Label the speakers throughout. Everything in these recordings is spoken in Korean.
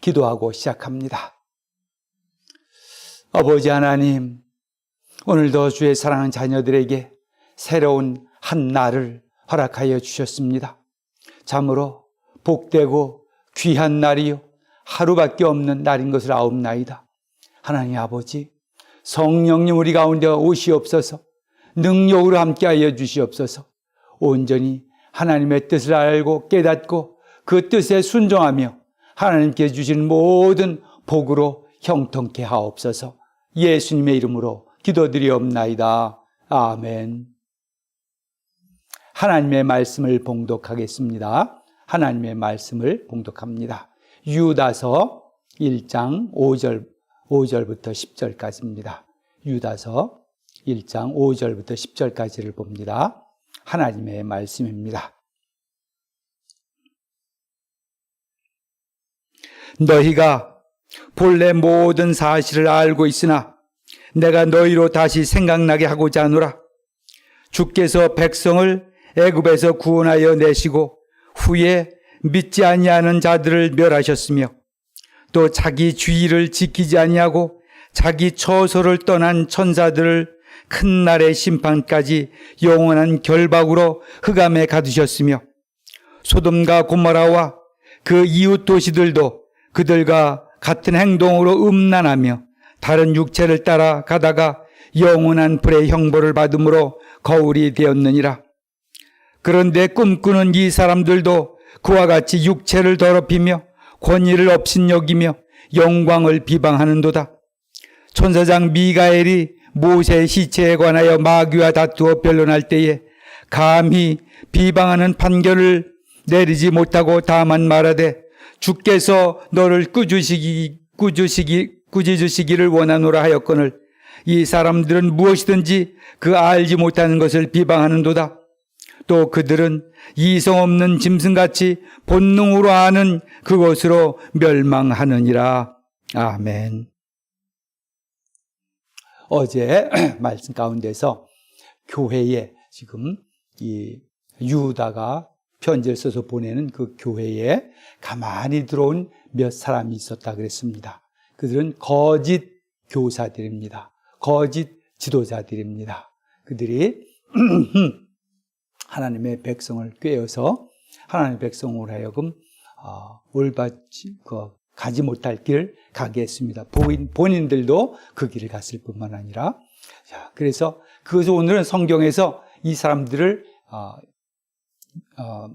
Speaker 1: 기도하고 시작합니다. 아버지 하나님, 오늘도 주의 사랑하는 자녀들에게 새로운 한 날을 허락하여 주셨습니다. 참으로 복되고 귀한 날이요. 하루밖에 없는 날인 것을 아옵나이다. 하나님 아버지, 성령님 우리 가운데 오시옵소서, 능력으로 함께하여 주시옵소서, 온전히 하나님의 뜻을 알고 깨닫고 그 뜻에 순종하며 하나님께 주신 모든 복으로 형통케 하옵소서, 예수님의 이름으로 기도드리옵나이다. 아멘. 하나님의 말씀을 봉독하겠습니다. 하나님의 말씀을 봉독합니다. 유다서 1장 5절, 5절부터 10절까지입니다. 유다서 1장 5절부터 10절까지를 봅니다. 하나님의 말씀입니다. 너희가 본래 모든 사실을 알고 있으나 내가 너희로 다시 생각나게 하고자 하노라. 주께서 백성을 애굽에서 구원하여 내시고 후에 믿지 아니하는 자들을 멸하셨으며 또 자기 주의를 지키지 아니하고 자기 처소를 떠난 천사들을 큰 날의 심판까지 영원한 결박으로 흑암에 가두셨으며 소돔과 고모라와 그 이웃 도시들도 그들과 같은 행동으로 음란하며 다른 육체를 따라 가다가 영원한 불의 형벌을 받음으로 거울이 되었느니라. 그런데 꿈꾸는 이 사람들도 그와 같이 육체를 더럽히며 권위를 업신여기며 영광을 비방하는도다. 천사장 미가엘이 모세의 시체에 관하여 마귀와 다투어 변론할 때에 감히 비방하는 판결을 내리지 못하고 다만 말하되 주께서 너를 꾸주시기 꾸주시기 꾸짖으시기를 원하노라 하였거늘 이 사람들은 무엇이든지 그 알지 못하는 것을 비방하는도다. 또 그들은 이성 없는 짐승같이 본능으로 아는 그것으로 멸망하느니라. 아멘. 어제 말씀 가운데서 교회에 지금 이 유다가 편지를 써서 보내는 그 교회에 가만히 들어온 몇 사람이 있었다 그랬습니다. 그들은 거짓 교사들입니다. 거짓 지도자들입니다. 그들이 하나님의 백성을 꾀어서 하나님의 백성으로 하여금 어, 올바치 그 가지 못할 길을 가게 했습니다. 본인, 본인들도 그 길을 갔을 뿐만 아니라 자, 그래서 그래서 오늘은 성경에서 이 사람들을 어, 어,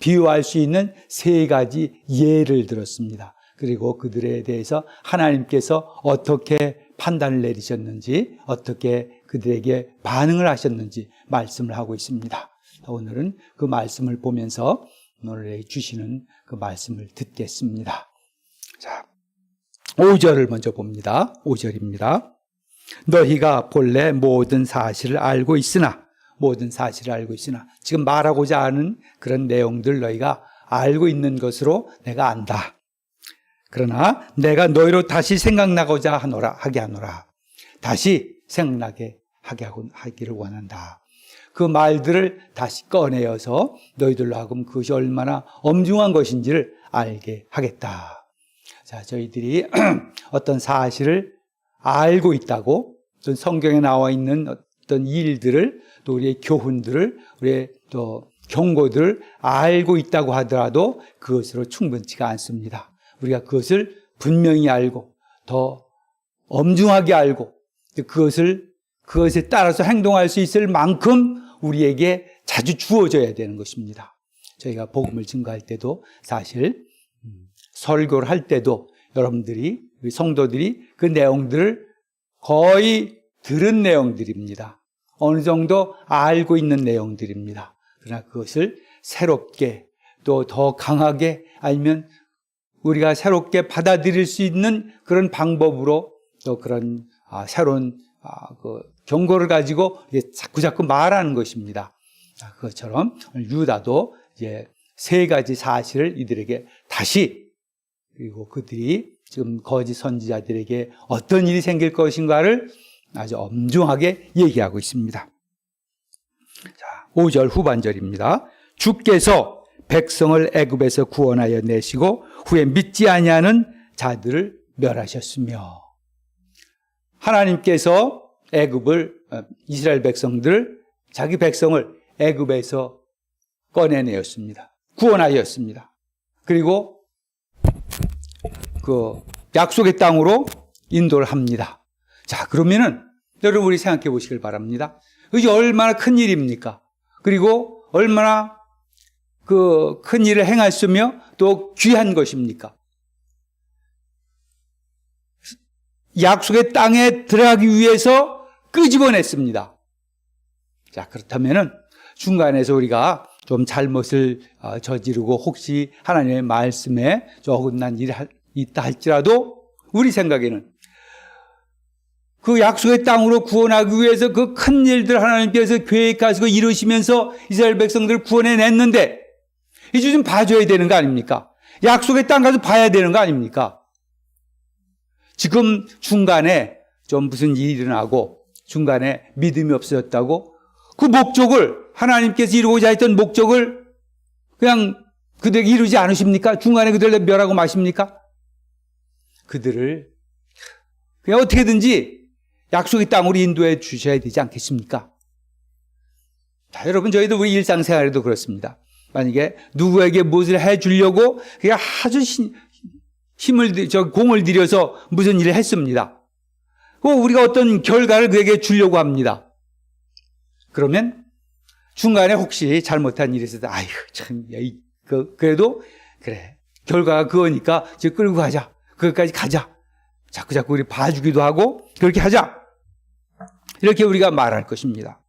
Speaker 1: 비유할 수 있는 세 가지 예를 들었습니다. 그리고 그들에 대해서 하나님께서 어떻게 판단을 내리셨는지, 어떻게 그들에게 반응을 하셨는지 말씀을 하고 있습니다. 오늘은 그 말씀을 보면서 오늘 주시는 그 말씀을 듣겠습니다. 자, 5절을 먼저 봅니다. 5절입니다. 너희가 본래 모든 사실을 알고 있으나, 모든 사실을 알고 있으나, 지금 말하고자 하는 그런 내용들 너희가 알고 있는 것으로 내가 안다. 그러나 내가 너희로 다시 생각나고자 하노라, 하게 하노라. 다시 생각나게 하게 하기를 원한다. 그 말들을 다시 꺼내어서 너희들로 하금 그것이 얼마나 엄중한 것인지를 알게 하겠다. 자, 저희들이 어떤 사실을 알고 있다고, 어떤 성경에 나와 있는 어떤 일들을, 또 우리의 교훈들을, 우리의 또 경고들을 알고 있다고 하더라도 그것으로 충분치가 않습니다. 우리가 그것을 분명히 알고, 더 엄중하게 알고, 그것을, 그것에 따라서 행동할 수 있을 만큼 우리에게 자주 주어져야 되는 것입니다. 저희가 복음을 증거할 때도 사실 설교를 할 때도 여러분들이 성도들이 그 내용들을 거의 들은 내용들입니다. 어느 정도 알고 있는 내용들입니다. 그러나 그것을 새롭게 또 더 강하게 아니면 우리가 새롭게 받아들일 수 있는 그런 방법으로 또 그런 아, 새로운 아, 그 경고를 가지고 자꾸 자꾸 말하는 것입니다. 그것처럼 유다도 이제 세 가지 사실을 이들에게 다시 그리고 그들이 지금 거짓 선지자들에게 어떤 일이 생길 것인가를 아주 엄중하게 얘기하고 있습니다. 자, 5절 후반절입니다. 주께서 백성을 애굽에서 구원하여 내시고 후에 믿지 아니하는 자들을 멸하셨으며 하나님께서 애굽을 어, 이스라엘 백성들을 자기 백성을 애굽에서 꺼내내었습니다. 구원하였습니다. 그리고 그 약속의 땅으로 인도를 합니다. 자, 그러면은 여러분이 생각해 보시길 바랍니다. 이게 얼마나 큰 일입니까? 그리고 얼마나 그 큰 일을 행하시며 또 귀한 것입니까? 약속의 땅에 들어가기 위해서 끄집어냈습니다. 자, 그렇다면은 중간에서 우리가 좀 잘못을 어, 저지르고 혹시 하나님의 말씀에 조금난 일이 할- 있다 할지라도 우리 생각에는 그 약속의 땅으로 구원하기 위해서 그 큰 일들 하나님께서 계획하시고 이루시면서 이스라엘 백성들을 구원해 냈는데 이제 좀 봐줘야 되는 거 아닙니까? 약속의 땅 가서 봐야 되는 거 아닙니까? 지금 중간에 좀 무슨 일이 일어나고 중간에 믿음이 없어졌다고 그 목적을 하나님께서 이루고자 했던 목적을 그냥 그들에게 이루지 않으십니까? 중간에 그들을 멸하고 마십니까? 그들을 그냥 어떻게든지 약속의 땅으로 인도해 주셔야 되지 않겠습니까? 자, 여러분, 저희도 우리 일상생활에도 그렇습니다. 만약에 누구에게 무엇을 해 주려고 그냥 아주 신- 힘을, 들- 저 공을 들여서 무슨 일을 했습니다. 그 우리가 어떤 결과를 그에게 주려고 합니다. 그러면 중간에 혹시 잘못한 일이 있어도, 아이고, 참, 야, 이, 그, 그래도, 그래. 결과가 그거니까, 저 끌고 가자. 거기까지 가자. 자꾸 자꾸 우리 봐주기도 하고, 그렇게 하자. 이렇게 우리가 말할 것입니다.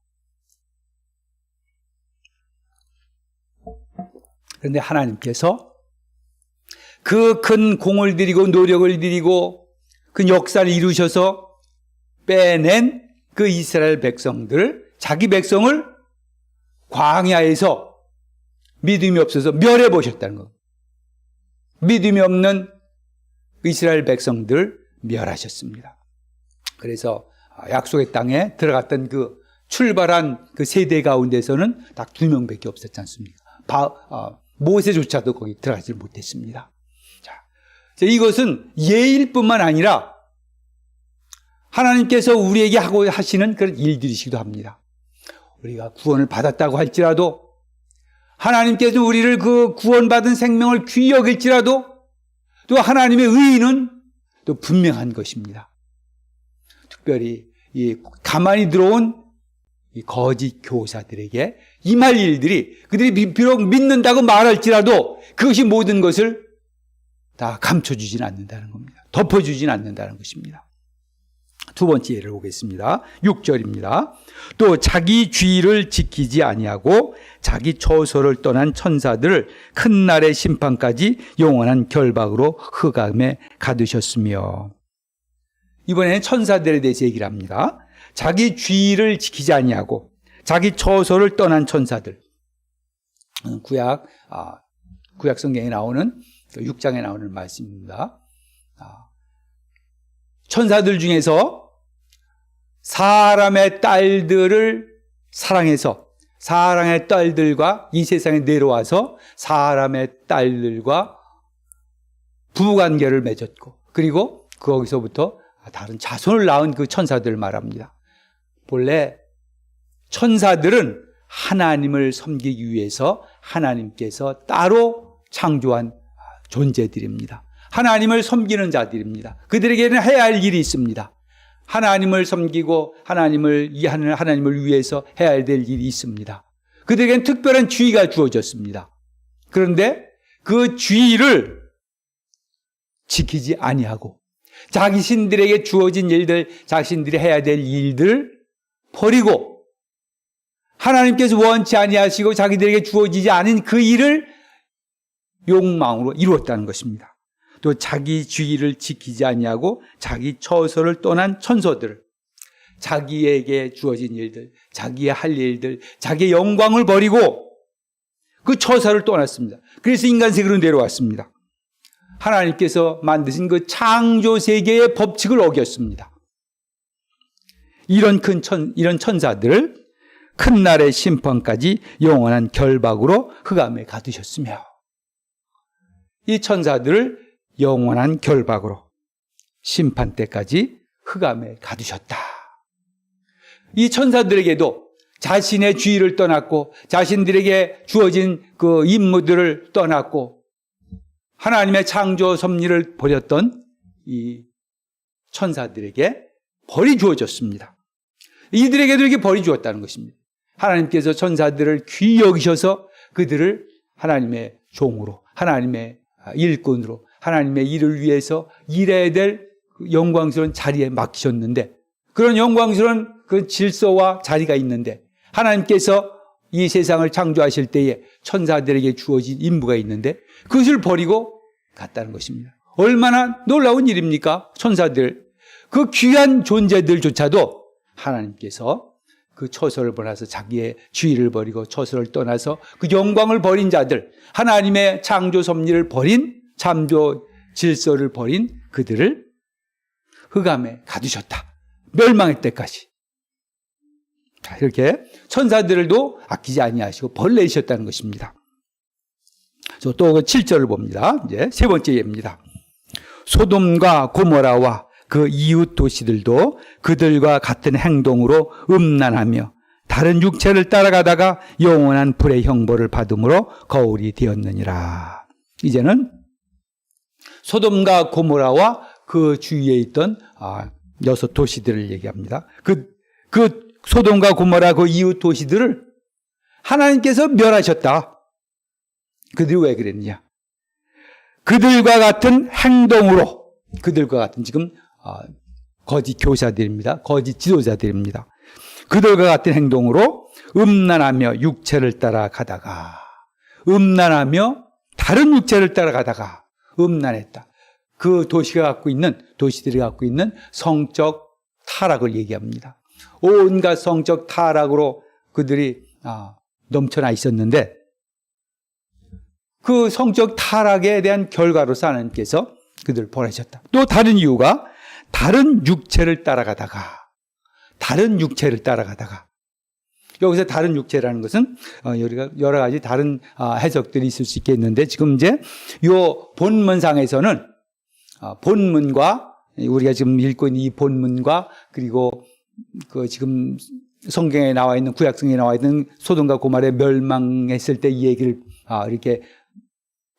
Speaker 1: 그런데 하나님께서 그 큰 공을 들이고 노력을 들이고 그 역사를 이루셔서 빼낸 그 이스라엘 백성들, 자기 백성을 광야에서 믿음이 없어서 멸해 보셨다는 것. 믿음이 없는 그 이스라엘 백성들 멸하셨습니다. 그래서 약속의 땅에 들어갔던 그 출발한 그 세대 가운데서는 딱 두 명밖에 없었지 않습니까? 바, 어, 모세조차도 거기 들어가지 못했습니다. 자, 자, 이것은 예일 뿐만 아니라 하나님께서 우리에게 하고 하시는 그런 일들이시기도 합니다. 우리가 구원을 받았다고 할지라도 하나님께서 우리를 그 구원받은 생명을 귀히 여길지라도 또 하나님의 의의는 또 분명한 것입니다. 특별히 이 가만히 들어온 이 거짓 교사들에게 임할 일들이 그들이 비- 비록 믿는다고 말할지라도 그것이 모든 것을 다 감춰주진 않는다는 겁니다. 덮어주진 않는다는 것입니다. 두 번째 예를 보겠습니다. 6절입니다. 또 자기 주의를 지키지 아니하고 자기 처소를 떠난 천사들을 큰 날의 심판까지 영원한 결박으로 흑암에 가두셨으며 이번에는 천사들에 대해서 얘기를 합니다. 자기 주의를 지키지 아니하고 자기 처소를 떠난 천사들. 음, 구약 아, 구약 성경에 나오는 6장에 나오는 말씀입니다. 아, 천사들 중에서 사람의 딸들을 사랑해서 사랑의 딸들과 이 세상에 내려와서 사람의 딸들과 부부관계를 맺었고 그리고 거기서부터 다른 자손을 낳은 그 천사들을 말합니다. 본래 천사들은 하나님을 섬기기 위해서 하나님께서 따로 창조한 존재들입니다. 하나님을 섬기는 자들입니다. 그들에게는 해야 할 일이 있습니다. 하나님을 섬기고 하나님을 이해하는 하나님을 위해서 해야 될 일이 있습니다. 그들에게는 특별한 주의가 주어졌습니다. 그런데 그 주의를 지키지 아니하고 자기 신들에게 주어진 일들, 자신들이 해야 될 일들 버리고 하나님께서 원치 아니하시고 자기들에게 주어지지 않은 그 일을 욕망으로 이루었다는 것입니다. 또 자기 주의를 지키지 아니하고 자기 처소를 떠난 천소들을 자기에게 주어진 일들, 자기의 할 일들, 자기의 영광을 버리고 그 처사를 떠났습니다. 그래서 인간 세계로 내려왔습니다. 하나님께서 만드신 그 창조 세계의 법칙을 어겼습니다. 이런 큰 천, 이런 천사들 큰 날의 심판까지 영원한 결박으로 흑암에 가두셨으며 이 천사들을 영원한 결박으로 심판 때까지 흑암에 가두셨다. 이 천사들에게도 자신의 주의를 떠났고 자신들에게 주어진 그 임무들을 떠났고 하나님의 창조 섭리를 버렸던 이 천사들에게 벌이 주어졌습니다. 이들에게도 이렇게 벌이 주었다는 것입니다. 하나님께서 천사들을 귀히 여기셔서 그들을 하나님의 종으로, 하나님의 일꾼으로, 하나님의 일을 위해서 일해야 될 영광스러운 자리에 맡기셨는데, 그런 영광스러운 그 질서와 자리가 있는데, 하나님께서 이 세상을 창조하실 때에 천사들에게 주어진 임무가 있는데, 그것을 버리고 갔다는 것입니다. 얼마나 놀라운 일입니까? 천사들. 그 귀한 존재들조차도 하나님께서 그 처소를 버려서 자기의 주의를 버리고 처소를 떠나서 그 영광을 버린 자들, 하나님의 창조 섭리를 버린 창조 질서를 버린 그들을 흑암에 가두셨다. 멸망의 때까지. 자, 이렇게 천사들도 아끼지 아니하시고 벌내셨다는 것입니다. 또 7절을 봅니다. 이제 세 번째 예입니다. 소돔과 고모라와 그 이웃 도시들도 그들과 같은 행동으로 음란하며 다른 육체를 따라가다가 영원한 불의 형벌을 받음으로 거울이 되었느니라. 이제는 소돔과 고모라와 그 주위에 있던 아, 여섯 도시들을 얘기합니다. 그, 그 소돔과 고모라 그 이웃 도시들을 하나님께서 멸하셨다. 그들이 왜 그랬느냐? 그들과 같은 행동으로 그들과 같은 지금 아, 거짓 교사들입니다. 거짓 지도자들입니다. 그들과 같은 행동으로 음란하며 육체를 따라가다가 음란하며 다른 육체를 따라가다가 음란했다. 그 도시가 갖고 있는 도시들이 갖고 있는 성적 타락을 얘기합니다. 온갖 성적 타락으로 그들이 아, 넘쳐나 있었는데 그 성적 타락에 대한 결과로서 하나님께서 그들을 보내셨다. 또 다른 이유가 다른 육체를 따라가다가 다른 육체를 따라가다가 여기서 다른 육체라는 것은 어, 여러 가지 다른 아, 해석들이 있을 수 있겠는데 지금 이제 요 본문상에서는 어, 본문과 우리가 지금 읽고 있는 이 본문과 그리고 그 지금 성경에 나와 있는 구약성에 나와 있는 소돔과 고말의 멸망했을 때 이 얘기를 아, 이렇게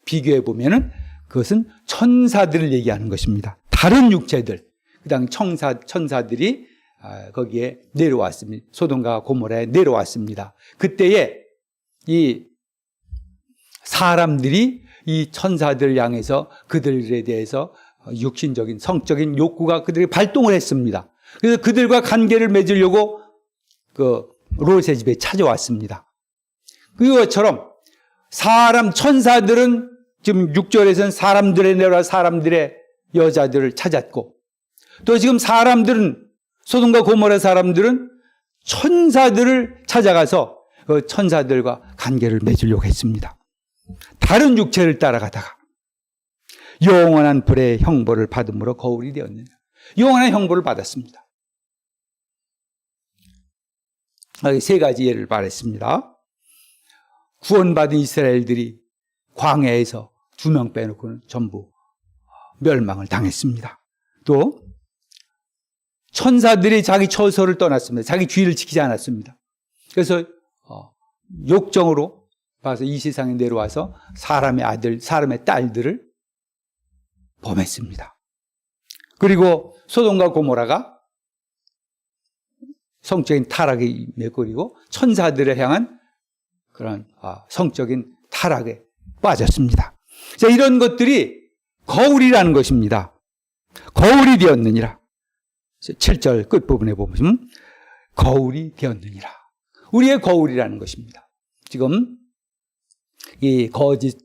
Speaker 1: 비교해 보면은 그것은 천사들을 얘기하는 것입니다. 다른 육체들, 그다음 천사 천사들이 아, 거기에 내려왔습니다. 소돔과 고모라에 내려왔습니다. 그때에 이 사람들이 이 천사들 향해서 그들에 대해서 육신적인 성적인 욕구가 그들이 발동을 했습니다. 그래서 그들과 관계를 맺으려고 그 롯의 집에 찾아왔습니다. 그것처럼 사람 천사들은 지금 6절에서는 사람들의 내라 사람들의 여자들을 찾았고 또 지금 사람들은 소돔과 고모라 사람들은 천사들을 찾아가서 그 천사들과 관계를 맺으려고 했습니다. 다른 육체를 따라가다가 영원한 불의 형벌을 받음으로 거울이 되었느냐. 영원한 형벌을 받았습니다. 세 가지 예를 말했습니다. 구원받은 이스라엘들이 광야에서 두 명 빼놓고는 전부 멸망을 당했습니다. 또 천사들이 자기 처소를 떠났습니다. 자기 주의를 지키지 않았습니다. 그래서 어, 욕정으로 봐서 이 세상에 내려와서 사람의 아들, 사람의 딸들을 범했습니다. 그리고 소돔과 고모라가 성적인 타락에 메꾸리고 천사들을 향한 그런 아, 성적인 타락에 빠졌습니다. 자, 이런 것들이 거울이라는 것입니다. 거울이 되었느니라. 7절 끝부분에 보면 거울이 되었느니라. 우리의 거울이라는 것입니다. 지금 이 거짓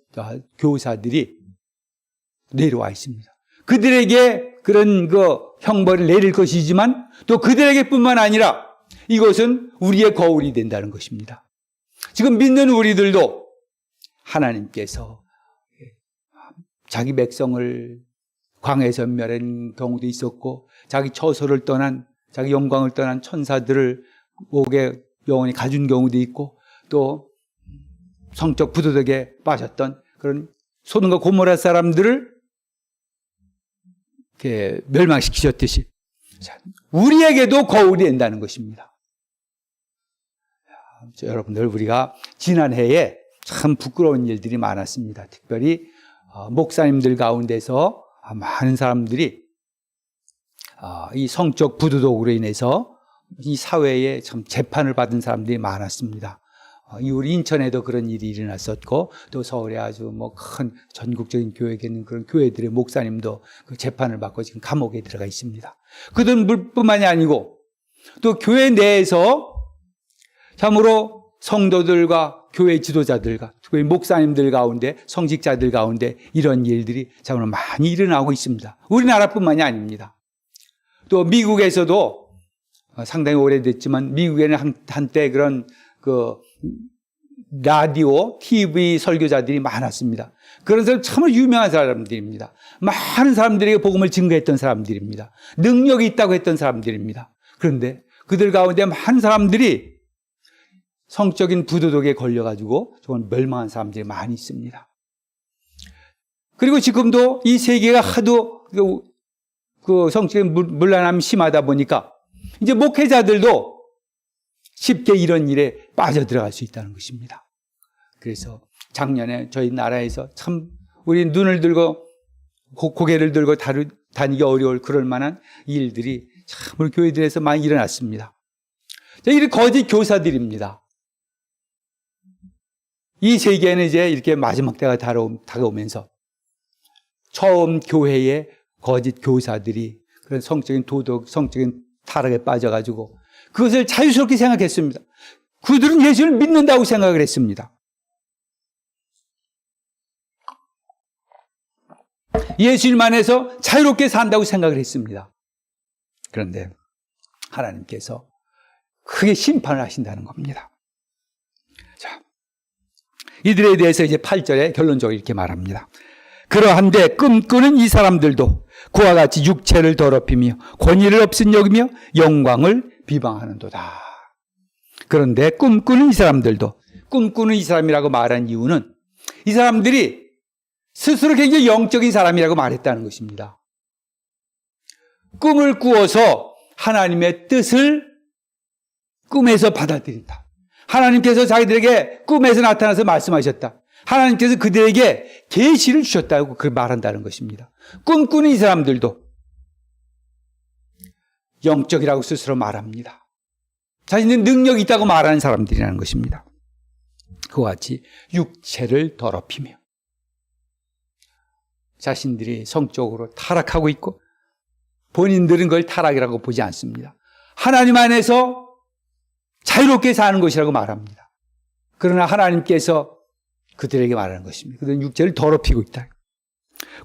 Speaker 1: 교사들이 내려와 있습니다. 그들에게 그런 그 형벌을 내릴 것이지만 또 그들에게뿐만 아니라 이것은 우리의 거울이 된다는 것입니다. 지금 믿는 우리들도 하나님께서 자기 백성을 광해에서 멸한 경우도 있었고 자기 처소를 떠난 자기 영광을 떠난 천사들을 옥에 영혼이 가준 경우도 있고 또 성적 부도덕에 빠졌던 그런 소돔과 고모라 사람들을 이렇게 멸망시키셨듯이 자, 우리에게도 거울이 된다는 것입니다. 자, 여러분들 우리가 지난 해에 참 부끄러운 일들이 많았습니다. 특별히 어, 목사님들 가운데서 아, 많은 사람들이 아, 이 성적 부도덕으로 인해서 이 사회에 참 재판을 받은 사람들이 많았습니다. 어, 이 우리 인천에도 그런 일이 일어났었고 또 서울에 아주 뭐 큰 전국적인 교회에 있는 그런 교회들의 목사님도 그 재판을 받고 지금 감옥에 들어가 있습니다. 그들뿐만이 아니고 또 교회 내에서 참으로 성도들과 교회 지도자들과 특별히 목사님들 가운데 성직자들 가운데 이런 일들이 참으로 많이 일어나고 있습니다. 우리나라뿐만이 아닙니다. 또 미국에서도 상당히 오래됐지만 미국에는 한, 한때 그런 그 라디오, TV 설교자들이 많았습니다. 그런 사람 참으로 유명한 사람들입니다. 많은 사람들에게 복음을 증거했던 사람들입니다. 능력이 있다고 했던 사람들입니다. 그런데 그들 가운데 많은 사람들이 성적인 부도덕에 걸려가지고 정말 멸망한 사람들이 많이 있습니다. 그리고 지금도 이 세계가 하도 그, 그 성적인 물란함이 심하다 보니까 이제 목회자들도 쉽게 이런 일에 빠져들어갈 수 있다는 것입니다. 그래서 작년에 저희 나라에서 참 우리 눈을 들고 고, 개를 들고 다루, 다니기 어려울 그럴 만한 일들이 참 우리 교회들에서 많이 일어났습니다. 이런 거짓 교사들입니다. 이 세계는 이제 이렇게 마지막 때가 다가오면서 처음 교회에 거짓 교사들이 그런 성적인 도덕, 성적인 타락에 빠져가지고 그것을 자유스럽게 생각했습니다. 그들은 예수를 믿는다고 생각을 했습니다. 예수님 안에서 자유롭게 산다고 생각을 했습니다. 그런데 하나님께서 크게 심판을 하신다는 겁니다. 자, 이들에 대해서 이제 8절에 결론적으로 이렇게 말합니다. 그러한데 꿈꾸는 이 사람들도 그와 같이 육체를 더럽히며 권위를 없은 여기며 영광을 비방하는도다. 그런데 꿈꾸는 이 사람들도 꿈꾸는 이 사람이라고 말한 이유는 이 사람들이 스스로 굉장히 영적인 사람이라고 말했다는 것입니다. 꿈을 꾸어서 하나님의 뜻을 꿈에서 받아들인다. 하나님께서 자기들에게 꿈에서 나타나서 말씀하셨다. 하나님께서 그들에게 계시를 주셨다고 그 말한다는 것입니다. 꿈꾸는 이 사람들도 영적이라고 스스로 말합니다. 자신의 능력이 있다고 말하는 사람들이라는 것입니다. 그와 같이 육체를 더럽히며 자신들이 성적으로 타락하고 있고 본인들은 그걸 타락이라고 보지 않습니다. 하나님 안에서 자유롭게 사는 것이라고 말합니다. 그러나 하나님께서 그들에게 말하는 것입니다. 그들은 육체를 더럽히고 있다.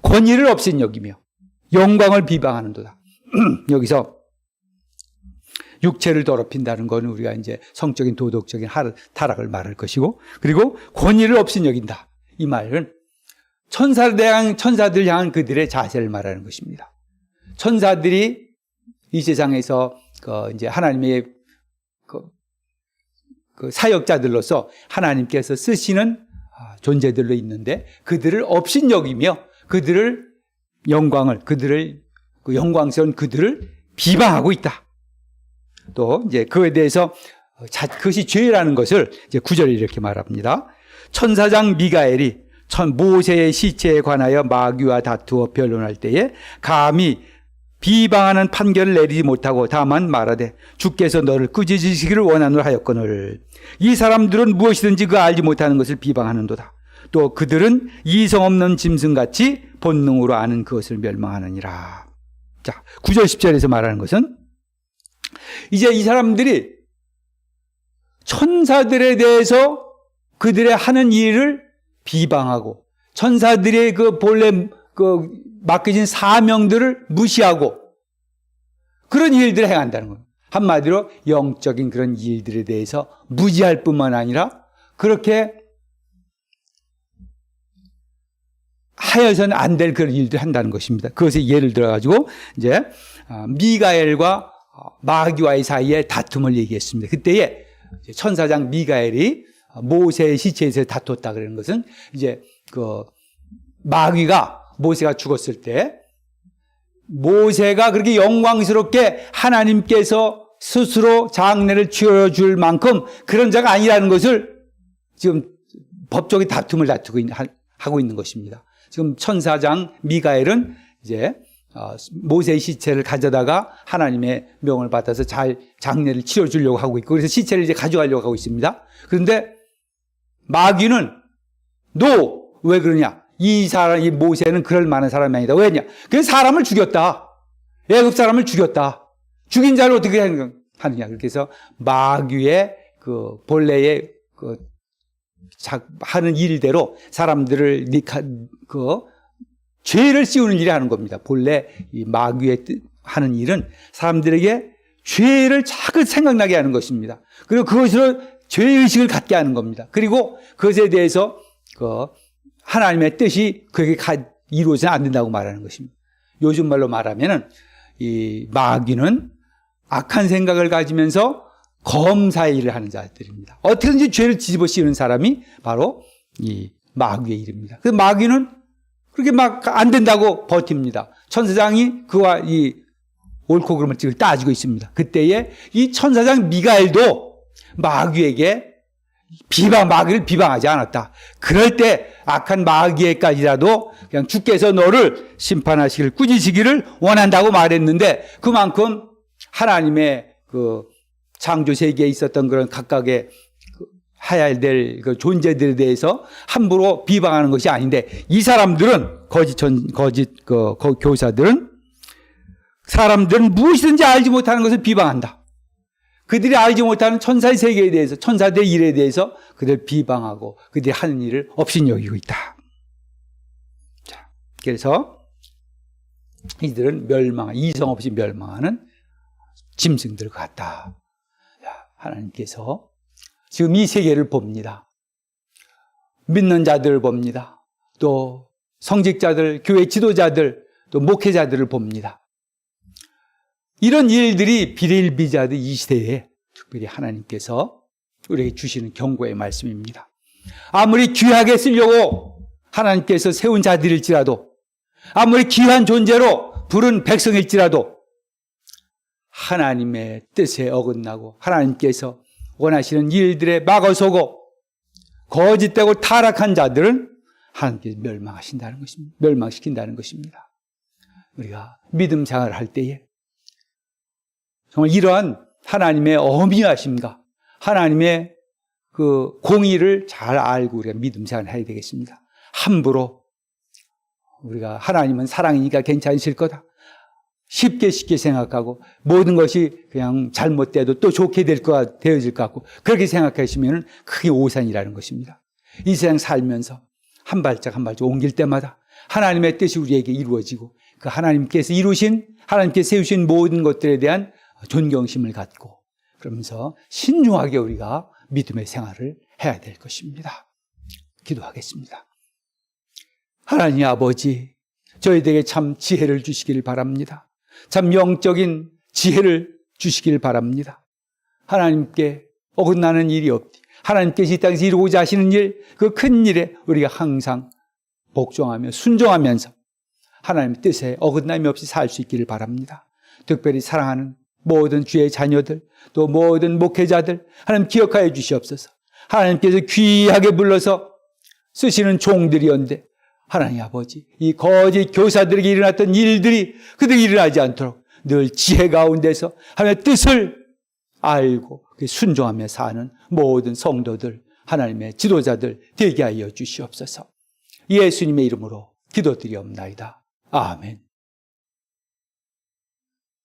Speaker 1: 권위를 없앤 여기며 영광을 비방하는도다. 여기서 육체를 더럽힌다는 것은 우리가 이제 성적인 도덕적인 타락을 말할 것이고 그리고 권위를 없인 여긴다. 이 말은 천사를 대한 천사들 향한 그들의 자세를 말하는 것입니다. 천사들이 이 세상에서 그 이제 하나님의 그, 그 사역자들로서 하나님께서 쓰시는 아, 존재들로 있는데 그들을 업신 여기며 그들을 영광을 그들을 그 영광스러운 그들을 비방하고 있다. 또 이제 그에 대해서 자, 그것이 죄라는 것을 이제 구절에 이렇게 말합니다. 천사장 미가엘이 천 모세의 시체에 관하여 마귀와 다투어 변론할 때에 감히 비방하는 판결을 내리지 못하고 다만 말하되 주께서 너를 꾸짖으시기를 원하노 하였거늘 이 사람들은 무엇이든지 그 알지 못하는 것을 비방하는도다. 또 그들은 이성 없는 짐승같이 본능으로 아는 그것을 멸망하느니라. 자, 9절 10절에서 말하는 것은 이제 이 사람들이 천사들에 대해서 그들의 하는 일을 비방하고 천사들의 그 본래 그 맡겨진 사명들을 무시하고 그런 일들을 행한다는 겁니다. 한마디로 영적인 그런 일들에 대해서 무지할 뿐만 아니라 그렇게 하여서는 안 될 그런 일들을 한다는 것입니다. 그것에 예를 들어가지고 이제 아, 미가엘과 마귀와의 사이에 다툼을 얘기했습니다. 그때에 천사장 미가엘이 모세의 시체에서 다퉜다 그러는 것은 이제 그 마귀가 모세가 죽었을 때 모세가 그렇게 영광스럽게 하나님께서 스스로 장례를 치러줄 만큼 그런 자가 아니라는 것을 지금 법적인 다툼을 다투고 하고 있는 것입니다. 지금 천사장 미가엘은 이제 어, 모세의 시체를 가져다가 하나님의 명을 받아서 잘 장례를 치러주려고 하고 있고 그래서 시체를 이제 가져가려고 하고 있습니다. 그런데 마귀는 너왜 그러냐? 이 사람 이 모세는 그럴 만한 사람이 아니다. 왜냐? 그 사람을 죽였다. 애굽 사람을 죽였다. 죽인 자를 어떻게 하느냐? 그렇게 해서 마귀의 그 본래의 그 자- 하는 일대로 사람들을 그 죄를 씌우는 일이 하는 겁니다. 본래 이 마귀의 뜻- 하는 일은 사람들에게 죄를 자꾸 생각나게 하는 것입니다. 그리고 그것으로 죄의식을 갖게 하는 겁니다. 그리고 그것에 대해서 그 하나님의 뜻이 이루어져는 안 된다고 말하는 것입니다. 요즘 말로 말하면은 이 마귀는 악한 생각을 가지면서 검사의 일을 하는 자들입니다. 어떻게든지 죄를 뒤집어 씌우는 사람이 바로 이 마귀의 일입니다. 그 마귀는 그렇게 막 안 된다고 버팁니다. 천사장이 그와 이 옳고 그름을 따지고 있습니다. 그때에 이 천사장 미가엘도 마귀에게 비방, 마귀를 비방하지 않았다. 그럴 때 악한 마귀에까지라도 그냥 주께서 너를 심판하시기를 꾸짖으시기를 원한다고 말했는데 그만큼 하나님의 그 창조 세계에 있었던 그런 각각의 그 해야 될 그 존재들에 대해서 함부로 비방하는 것이 아닌데 이 사람들은 거짓 전 거짓 그 거- 교사들은 사람들은 무엇이든지 알지 못하는 것을 비방한다. 그들이 알지 못하는 천사의 세계에 대해서 천사들의 일에 대해서 그들 비방하고 그들이 하는 일을 없인 여기고 있다. 자, 그래서 이들은 멸망, 이성 없이 멸망하는 짐승들 같다. 자, 하나님께서 지금 이 세계를 봅니다. 믿는 자들을 봅니다. 또 성직자들, 교회 지도자들, 또 목회자들을 봅니다. 이런 일들이 비일비재하듯 이 시대에 특별히 하나님께서 우리에게 주시는 경고의 말씀입니다. 아무리 귀하게 쓰려고 하나님께서 세운 자들일지라도 아무리 귀한 존재로 부른 백성일지라도 하나님의 뜻에 어긋나고 하나님께서 원하시는 일들에 막어서고 거짓되고 타락한 자들은 하나님께서 멸망하신다는 것입니다. 멸망시킨다는 것입니다. 우리가 믿음 생활을 할 때에 정말 이러한 하나님의 어미하심과 하나님의 그 공의를 잘 알고 우리가 믿음 생활을 해야 되겠습니다. 함부로 우리가 하나님은 사랑이니까 괜찮으실 거다. 쉽게 쉽게 생각하고 모든 것이 그냥 잘못돼도 또 좋게 될 거 되어질 것 같고 그렇게 생각하시면 크게 오산이라는 것입니다. 이 세상 살면서 한 발짝 한 발짝 옮길 때마다 하나님의 뜻이 우리에게 이루어지고 그 하나님께서 이루신 하나님께서 세우신 모든 것들에 대한 존경심을 갖고 그러면서 신중하게 우리가 믿음의 생활을 해야 될 것입니다. 기도하겠습니다. 하나님 아버지, 저희들에게 참 지혜를 주시길 바랍니다. 참 영적인 지혜를 주시길 바랍니다. 하나님께 어긋나는 일이 없디. 하나님께서 이 땅에서 이루고자 하시는 일, 그 큰 일에 우리가 항상 복종하며 순종하면서 하나님의 뜻에 어긋남이 없이 살 수 있기를 바랍니다. 특별히 사랑하는 모든 주의 자녀들, 또 모든 목회자들, 하나님 기억하여 주시옵소서. 하나님께서 귀하게 불러서 쓰시는 종들이었는데, 하나님 아버지, 이 거짓 교사들에게 일어났던 일들이 그들이 일어나지 않도록 늘 지혜 가운데서 하나님의 뜻을 알고 순종하며 사는 모든 성도들, 하나님의 지도자들 되게 하여 주시옵소서. 예수님의 이름으로 기도드리옵나이다. 아멘.